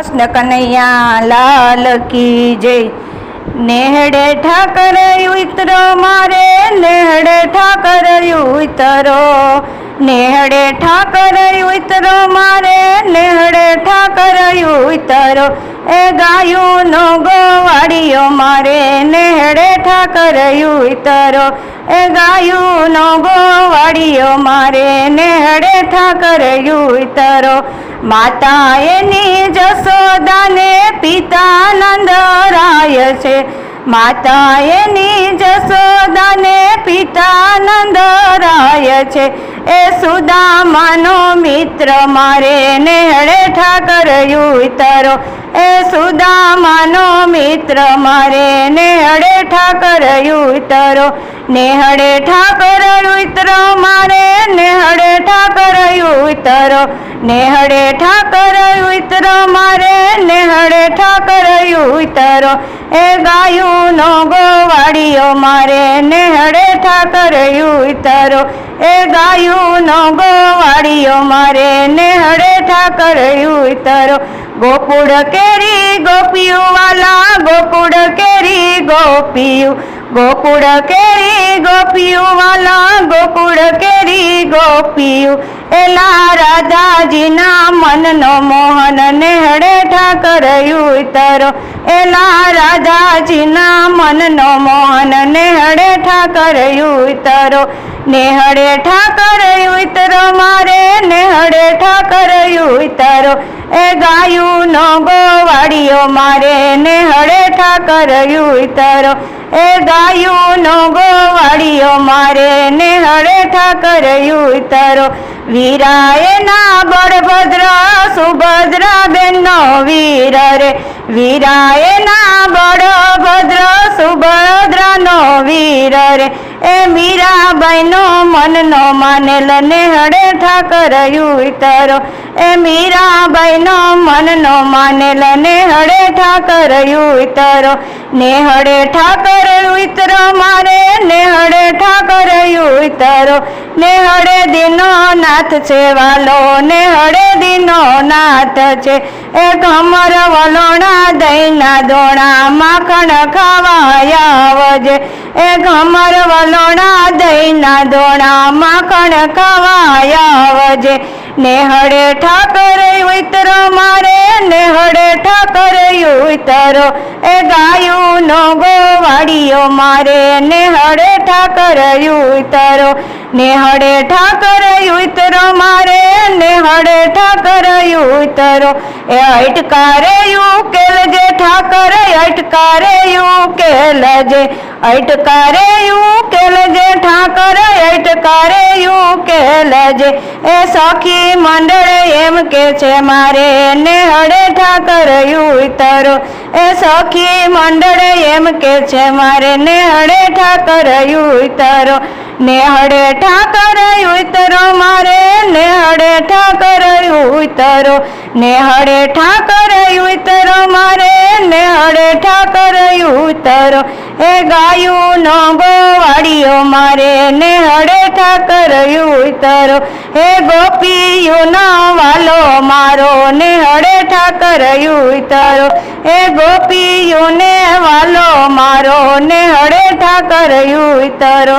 કૃષ્ણ કનૈયા લાલ કી જય. નેહડે ઠાકર ઉતરો મારે, નેહડે ઠાકર ઉતરો. નેહડે ઠાકર ઉતરો મારે, નેહડે ઠાકર ઉતરો એ ગાયુંનો ગોવાળિયો મારે નેહડે ઠાકરયું ઉતરો. એ ગાયુંનો ગોવાળિયો મારે નેહડે ઠાકરયું ઇતરો માતા એની જસોદાને પિતા નંદરાય છે. માતા એની જસોદાને પિતા નંદરાય છે. એ સુદામાનો મિત્ર મારે નેહળે ઠાકર ઉતરો. એ સુદામાનો મિત્ર મારે નેહળે ઠાકર ઉતરો. નેહળે ઠાકર ઉતરો, મારે નેહળે ઠાકર ઉતરો. નેહળે ઠાકર ઉતરો, મારે નેહળે ઠાકર ઉતરો. એ ગાયુંનો ગોવાળિયો મારે નેહળે ઠાકર ઉતરો. એ ગાયુંનો ગોવાળિયો મારે નેહળે ઠાકર તરો ગોકુળ કેરી ગોપિયું વાલા, ગોકુળ કેરી ગોપિયું. ગોકુળ કેરી ગોપિયું વાલા, ગોકુળ કેરી ગોપિયું. એલા રાધાજીના મનનો મોહન નેહડે ઠાકરયું તરો એલા રાધાજીના મનનો મોહન નેહડે ઠાકરયું ઉતરો. નેહડે ઠાકર ઉતરો મારે નેહડે ઠાકર ઉતરો. એ ગાયુંનો ગોવાડિયો મારે નેહડે ઠાકર ઉતરો. એ ગાયુંનો ગોવાડિયો મારે નેહડે ઠાકર ઉતરો. વીરાયના બળભદ્ર, સુભદ્ર બેનનો વીર રે. વીરાયના બળભદ્ર, સુભદ્રનો વીર રે. મીરાબાઈનો મનનો માનેલ નેહડે ઠાકર ઉતરો એ મીરાબાઈનો મનનો માનેલ નેહડે ઠાકર ઉતરો નેહડે ઠાકર ઉતરો મારે નેહડે ઠાકર ઉતરો નેહડે દીનો નાથ છે વાલો, નેહડે દીનો નાથ છે. એ કમર વલોણા દઈના દોણા, માખણ ખાવા આવજે. એ કમર વલોણા દઈના દોણા માખણ ખાવા આવજે નેહડે ઠાકર ઉતરો, મારે નેહડે ઠાકર ઉતરો. એ ગાયુંનો ગોવાડીઓ મારે નેહડે ઠાકર ઉતરો. નેહડે ઠાકર ઉતરો, મારે નેહડે ઠાકર ઉતરો. એ અટકારે ઉકેલ જે ઠાકર અટકારે કે લજે અટકારે કે લજે ઠાકર અટકારે કે લજે એ સખી મંડળ એમ કે છે, મારે નેહડે ઠાકર ઉતરો. એ સખી મંડળ એમ કે છે, મારે નેહડે ઠાકર ઉતરો. નેહડે ઠાકર ઉતરો, મારે ઉતરો નેહડે ઠાકર ઉતરો. મારે નેહડે ઠાકર ઉતરો. એ ગાયુંનો ગોવાળિયો મારે નેહડે ઠાકર ઉતર. એ ગોપીયુનો વાલો મારો ને હડે ઠાકર ઉતર. એ ગોપીયુને વાલો મારો ને હડે ઠાકર ઉતરો.